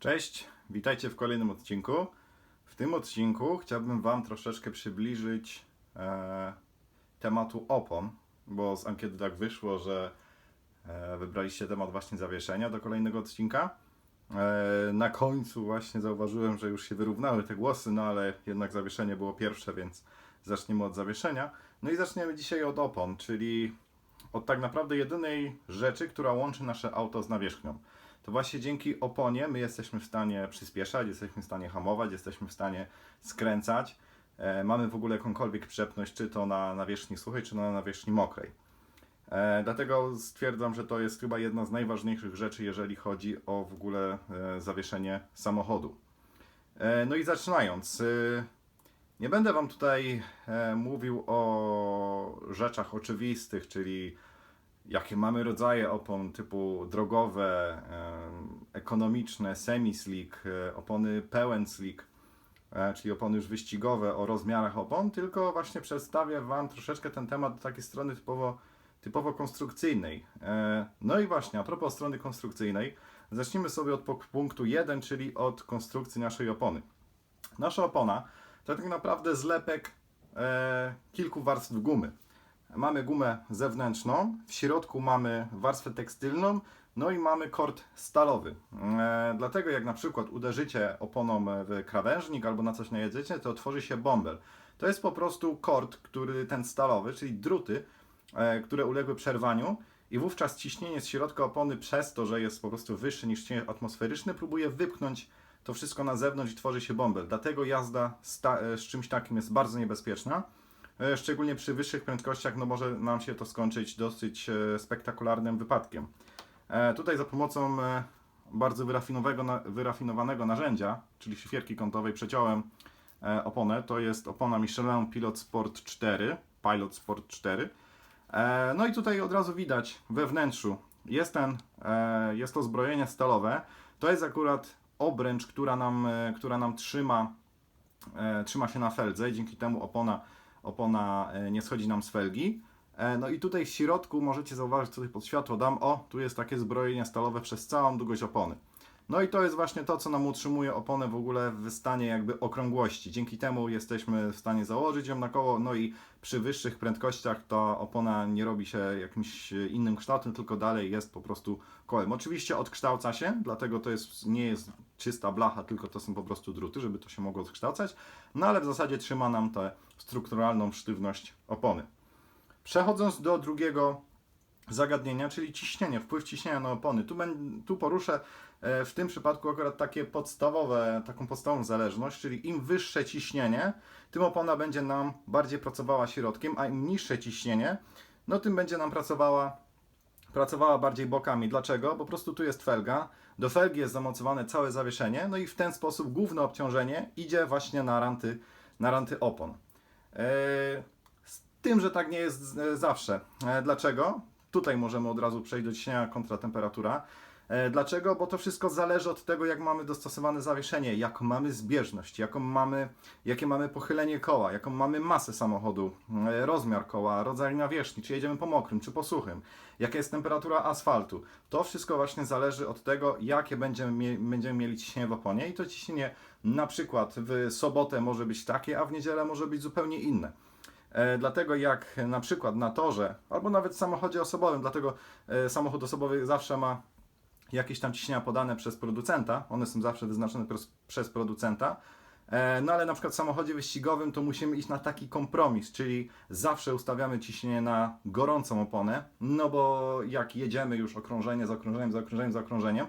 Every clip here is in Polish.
Cześć, witajcie w kolejnym odcinku. W tym odcinku chciałbym Wam troszeczkę przybliżyć e, tematu opon, bo z ankiety tak wyszło, że e, wybraliście temat właśnie zawieszenia do kolejnego odcinka. E, na końcu właśnie zauważyłem, że już się wyrównały te głosy, no ale jednak zawieszenie było pierwsze, więc zaczniemy od zawieszenia. No i zaczniemy dzisiaj od opon, czyli od tak naprawdę jedynej rzeczy, która łączy nasze auto z nawierzchnią to właśnie dzięki oponie my jesteśmy w stanie przyspieszać, jesteśmy w stanie hamować, jesteśmy w stanie skręcać. E, mamy w ogóle jakąkolwiek przepność, czy to na nawierzchni suchej, czy na nawierzchni mokrej. E, dlatego stwierdzam, że to jest chyba jedna z najważniejszych rzeczy, jeżeli chodzi o w ogóle e, zawieszenie samochodu. E, no i zaczynając, e, nie będę Wam tutaj e, mówił o rzeczach oczywistych, czyli jakie mamy rodzaje opon typu drogowe, ekonomiczne, semi-slick, e, opony pełen slick, e, czyli opony już wyścigowe o rozmiarach opon, tylko właśnie przedstawię Wam troszeczkę ten temat do takiej strony typowo, typowo konstrukcyjnej. E, No i właśnie, a propos strony konstrukcyjnej, zacznijmy sobie od punktu 1, czyli od konstrukcji naszej opony. Nasza opona to tak naprawdę zlepek kilku warstw gumy. Mamy gumę zewnętrzną, w środku mamy warstwę tekstylną, no i mamy kord stalowy. E, dlatego jak na przykład uderzycie oponą w krawężnik albo na coś najedziecie, to tworzy się bąbel. To jest po prostu kord, który ten stalowy, czyli druty, e, które uległy przerwaniu i wówczas ciśnienie z środka opony przez to, że jest po prostu wyższe niż ciśnienie atmosferyczne, próbuje wypchnąć to wszystko na zewnątrz i tworzy się bąbel. Dlatego jazda e, z czymś takim jest bardzo niebezpieczna. E, Szczególnie przy wyższych prędkościach, no może nam się to skończyć dosyć e, spektakularnym wypadkiem. E, Tutaj za pomocą bardzo wyrafinowanego narzędzia, czyli szlifierki kątowej, przeciąłem oponę. To jest opona Michelin Pilot Sport 4, Pilot Sport 4. E, No i tutaj od razu widać we wnętrzu jest, ten, jest to zbrojenie stalowe. To jest akurat obręcz, która nam, która nam trzyma, trzyma się na feldze i dzięki temu opona opona e, nie schodzi nam z felgi. E, No i tutaj w środku możecie zauważyć, tutaj pod światło dam, o, tu jest takie zbrojenie stalowe przez całą długość opony. No i to jest właśnie to, co nam utrzymuje oponę w ogóle w stanie jakby okrągłości. Dzięki temu jesteśmy w stanie założyć ją na koło, no i przy wyższych prędkościach ta opona nie robi się jakimś innym kształtem, tylko dalej jest po prostu kołem. Oczywiście odkształca się, dlatego to jest, nie jest czysta blacha, tylko to są po prostu druty, żeby to się mogło odkształcać, no ale w zasadzie trzyma nam tę strukturalną sztywność opony. Przechodząc do drugiego zagadnienia, czyli ciśnienie, wpływ ciśnienia na opony. Tu, ben, tu poruszę e, w tym przypadku akurat takie podstawowe, taką podstawową zależność, czyli im wyższe ciśnienie, tym opona będzie nam bardziej pracowała środkiem, a im niższe ciśnienie, no tym będzie nam pracowała, pracowała bardziej bokami. Dlaczego? Po prostu tu jest felga, do felgi jest zamocowane całe zawieszenie, no i w ten sposób główne obciążenie idzie właśnie na ranty, na ranty opon. E, z tym, że tak nie jest e, zawsze. E, Dlaczego? Tutaj możemy od razu przejść do ciśnienia kontra temperatura. E, Dlaczego? Bo to wszystko zależy od tego, jak mamy dostosowane zawieszenie, jaką mamy zbieżność, jaką mamy, jakie mamy pochylenie koła, jaką mamy masę samochodu, e, rozmiar koła, rodzaj nawierzchni, czy jedziemy po mokrym, czy po suchym, jaka jest temperatura asfaltu. To wszystko właśnie zależy od tego, jakie będziemy, będziemy mieli ciśnienie w oponie i to ciśnienie na przykład w sobotę może być takie, a w niedzielę może być zupełnie inne. E, dlatego jak na przykład na torze, albo nawet w samochodzie osobowym, dlatego samochód osobowy zawsze ma jakieś tam ciśnienia podane przez producenta, one są zawsze wyznaczone przez, producenta, e, no ale na przykład w samochodzie wyścigowym to musimy iść na taki kompromis, czyli zawsze ustawiamy ciśnienie na gorącą oponę, no bo jak jedziemy już okrążenie za okrążeniem, za okrążeniem, za okrążeniem,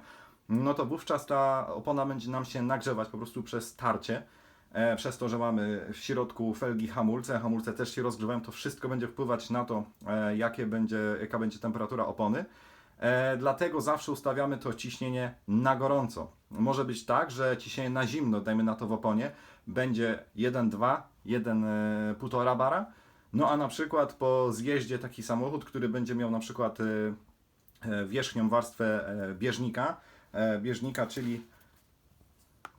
no to wówczas ta opona będzie nam się nagrzewać po prostu przez tarcie, e, przez to, że mamy w środku felgi hamulce, hamulce też się rozgrzewają, to wszystko będzie wpływać na to, e, jakie będzie, jaka będzie temperatura opony. E, dlatego zawsze ustawiamy to ciśnienie na gorąco. Może być tak, że ciśnienie na zimno, dajmy na to w oponie, będzie 1,2, 1,5 bara. No a na przykład po zjeździe taki samochód, który będzie miał na przykład e, e, wierzchnią warstwę e, bieżnika, e, bieżnika, czyli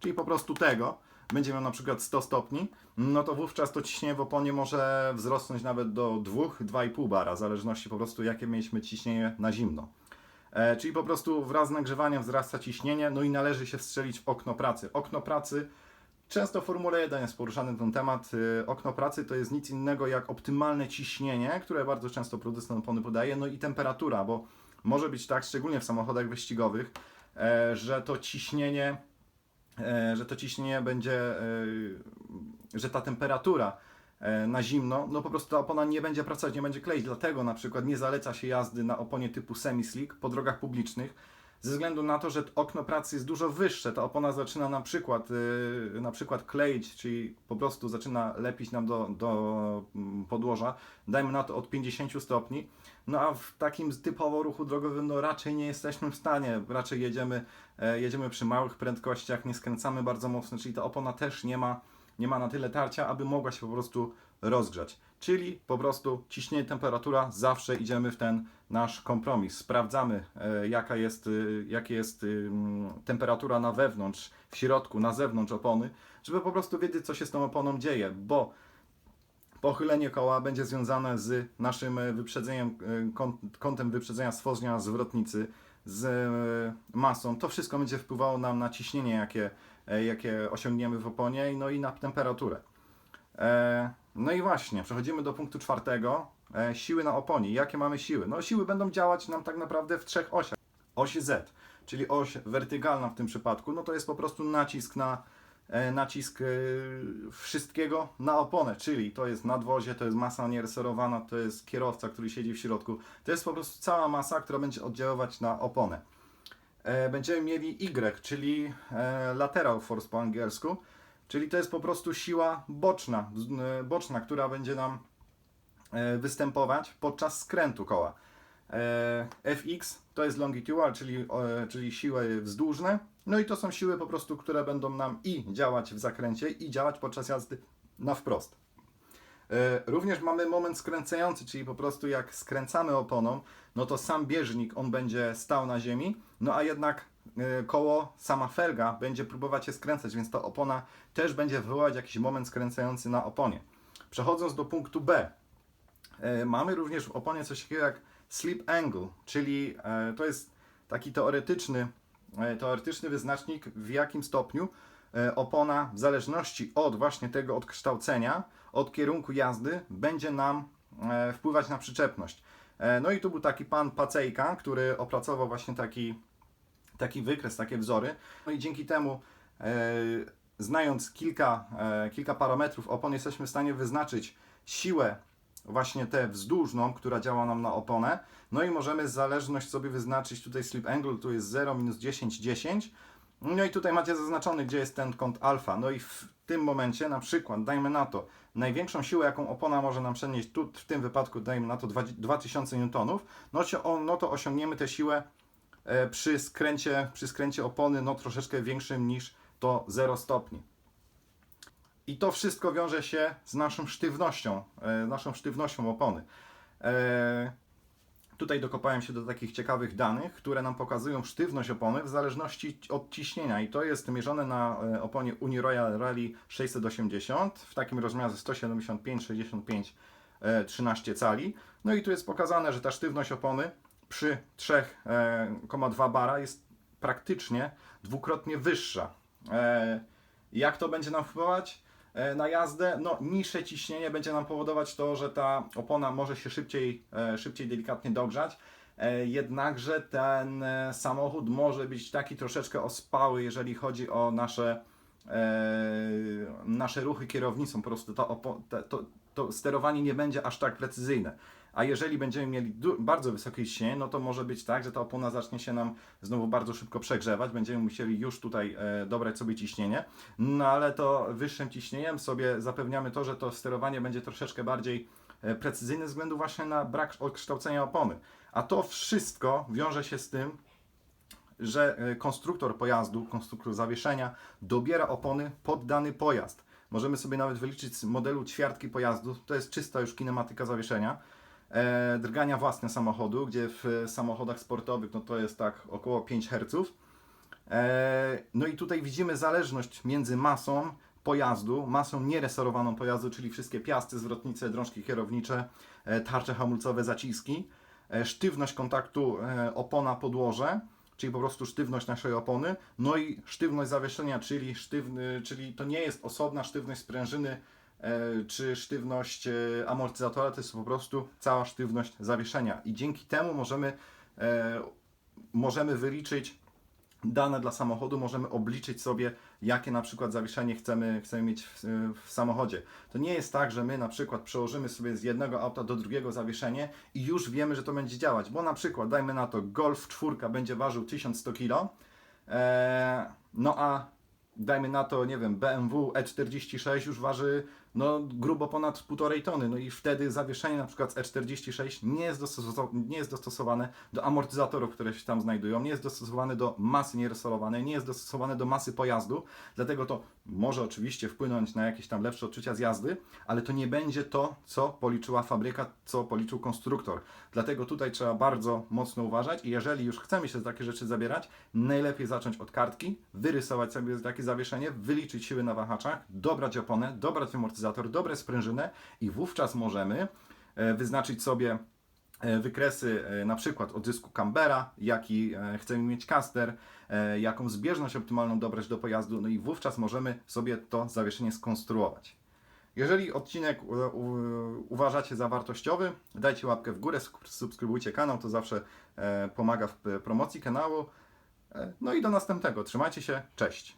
czyli po prostu tego, będzie miał na przykład 100 stopni, no to wówczas to ciśnienie w oponie może wzrosnąć nawet do 2-2,5 bara, w zależności po prostu jakie mieliśmy ciśnienie na zimno. E, czyli po prostu wraz z nagrzewaniem wzrasta ciśnienie, no i należy się wstrzelić w okno pracy. Okno pracy, często w Formule 1 jest poruszany ten temat, e, okno pracy to jest nic innego jak optymalne ciśnienie, które bardzo często producent opony podaje, no i temperatura, bo może być tak, szczególnie w samochodach wyścigowych, e, że to ciśnienie, że to ciśnienie będzie, że ta temperatura na zimno, no po prostu ta opona nie będzie pracować, nie będzie kleić. Dlatego na przykład nie zaleca się jazdy na oponie typu semi-slick po drogach publicznych, ze względu na to, że okno pracy jest dużo wyższe. Ta opona zaczyna na przykład, yy, na przykład kleić, czyli po prostu zaczyna lepić nam do, do mm, podłoża, dajmy na to od 50 stopni. No a w takim typowo ruchu drogowym no raczej nie jesteśmy w stanie, raczej jedziemy, e, jedziemy przy małych prędkościach, nie skręcamy bardzo mocno, czyli ta opona też nie ma nie ma na tyle tarcia, aby mogła się po prostu rozgrzać. Czyli po prostu ciśnienie, temperatura, zawsze idziemy w ten nasz kompromis. Sprawdzamy, e, jaka jest, e, jaka jest e, temperatura na wewnątrz, w środku, na zewnątrz opony, żeby po prostu wiedzieć, co się z tą oponą dzieje, bo pochylenie koła będzie związane z naszym wyprzedzeniem, kąt- kątem wyprzedzenia stworzenia zwrotnicy, z masą. To wszystko będzie wpływało nam na ciśnienie, jakie, jakie osiągniemy w oponie, no i na temperaturę. E, No i właśnie, przechodzimy do punktu czwartego. E, Siły na oponie. Jakie mamy siły? No siły będą działać nam tak naprawdę w trzech osiach. Oś Z, czyli oś wertykalna w tym przypadku, no to jest po prostu nacisk na e, nacisk e, wszystkiego na oponę, czyli to jest nadwozie, to jest masa niereserowana, to jest kierowca, który siedzi w środku. To jest po prostu cała masa, która będzie oddziaływać na oponę. E, Będziemy mieli Y, czyli e, lateral force po angielsku, czyli to jest po prostu siła boczna, e, boczna, która będzie nam występować podczas skrętu koła. FX to jest longitudinal, czyli, czyli siły wzdłużne. No i to są siły po prostu, które będą nam i działać w zakręcie, i działać podczas jazdy na wprost. E, Również mamy moment skręcający, czyli po prostu jak skręcamy oponą, no to sam bieżnik on będzie stał na ziemi, no a jednak e, koło, sama felga będzie próbować się skręcać, więc ta opona też będzie wywołać jakiś moment skręcający na oponie. Przechodząc do punktu B, E, Mamy również w oponie coś takiego jak slip angle, czyli to jest taki teoretyczny, teoretyczny wyznacznik, w jakim stopniu opona, w zależności od właśnie tego odkształcenia, od kierunku jazdy, będzie nam e, wpływać na przyczepność. E, No i tu był taki pan Pacejka, który opracował właśnie taki, taki wykres, takie wzory. No i dzięki temu, e, znając kilka, e, kilka parametrów opon, jesteśmy w stanie wyznaczyć siłę właśnie tę wzdłużną, która działa nam na oponę. No i możemy zależność sobie wyznaczyć tutaj slip angle, tu jest 0, minus 10, 10. No i tutaj macie zaznaczony, gdzie jest ten kąt alfa. No i w tym momencie, na przykład, dajmy na to, największą siłę, jaką opona może nam przenieść, tu w tym wypadku dajmy na to 20 2000 N, no, no to osiągniemy tę siłę e, przy skręcie, przy skręcie opony no troszeczkę większym niż to 0 stopni. I to wszystko wiąże się z naszą sztywnością, e, naszą sztywnością opony. E, Tutaj dokopałem się do takich ciekawych danych, które nam pokazują sztywność opony w zależności od ciśnienia i to jest mierzone na e, oponie Uniroyal Rally 680 w takim rozmiarze 175, 65, e, 13 cali. No i tu jest pokazane, że ta sztywność opony przy 3,2 bara jest praktycznie dwukrotnie wyższa. E, Jak to będzie nam wpływać? E, na jazdę, no niższe ciśnienie będzie nam powodować to, że ta opona może się szybciej, e, szybciej delikatnie dogrzać. E, Jednakże ten samochód może być taki troszeczkę ospały, jeżeli chodzi o nasze, nasze ruchy kierownicą. Po prostu to, te- to, to sterowanie nie będzie aż tak precyzyjne. A jeżeli będziemy mieli bardzo wysokie ciśnienie, no to może być tak, że ta opona zacznie się nam znowu bardzo szybko przegrzewać. Będziemy musieli już tutaj e, dobrać sobie ciśnienie. No ale to wyższym ciśnieniem sobie zapewniamy to, że to sterowanie będzie troszeczkę bardziej e, precyzyjne ze względu właśnie na brak odkształcenia opony. A to wszystko wiąże się z tym, że e, konstruktor pojazdu, konstruktor zawieszenia dobiera opony pod dany pojazd. Możemy sobie nawet wyliczyć z modelu ćwiartki pojazdu, to jest czysta już kinematyka zawieszenia, e, drgania własne samochodu, gdzie w samochodach sportowych no to jest tak około 5 Hz. E, No i tutaj widzimy zależność między masą pojazdu, masą nieresorowaną pojazdu, czyli wszystkie piasty, zwrotnice, drążki kierownicze, e, tarcze hamulcowe, zaciski, sztywność kontaktu e, opona-podłoże, czyli po prostu sztywność naszej opony, no i sztywność zawieszenia, czyli, sztywny, czyli to nie jest osobna sztywność sprężyny czy sztywność e, amortyzatora, to jest po prostu cała sztywność zawieszenia i dzięki temu możemy, e, możemy wyliczyć dane dla samochodu, możemy obliczyć sobie, jakie na przykład zawieszenie chcemy, chcemy mieć w, w samochodzie. To nie jest tak, że my na przykład przełożymy sobie z jednego auta do drugiego zawieszenie i już wiemy, że to będzie działać, bo na przykład dajmy na to Golf 4 będzie ważył 1100 kg, e, no a dajmy na to, nie wiem, BMW E46 już waży no, grubo ponad 1,5 tony, no i wtedy zawieszenie na przykład z E46 nie jest, nie jest dostosowane do amortyzatorów, które się tam znajdują, nie jest dostosowane do masy nieresolowanej, nie jest dostosowane do masy pojazdu, dlatego to może oczywiście wpłynąć na jakieś tam lepsze odczucia z jazdy, ale to nie będzie to, co policzyła fabryka, co policzył konstruktor. Dlatego tutaj trzeba bardzo mocno uważać i jeżeli już chcemy się za takie rzeczy zabierać, najlepiej zacząć od kartki, wyrysować sobie takie zawieszenie, wyliczyć siły na wahaczach, dobrać oponę, dobrać amortyzator, dobrać sprężynę i wówczas możemy e, wyznaczyć sobie e, wykresy e, na przykład odzysku Cambera, jaki chcemy mieć caster, jaką zbieżność optymalną dobrać do pojazdu, no i wówczas możemy sobie to zawieszenie skonstruować. Jeżeli odcinek uważacie za wartościowy, dajcie łapkę w górę, sub- subskrybujcie kanał, to zawsze pomaga w promocji kanału. No i do następnego. Trzymajcie się, cześć.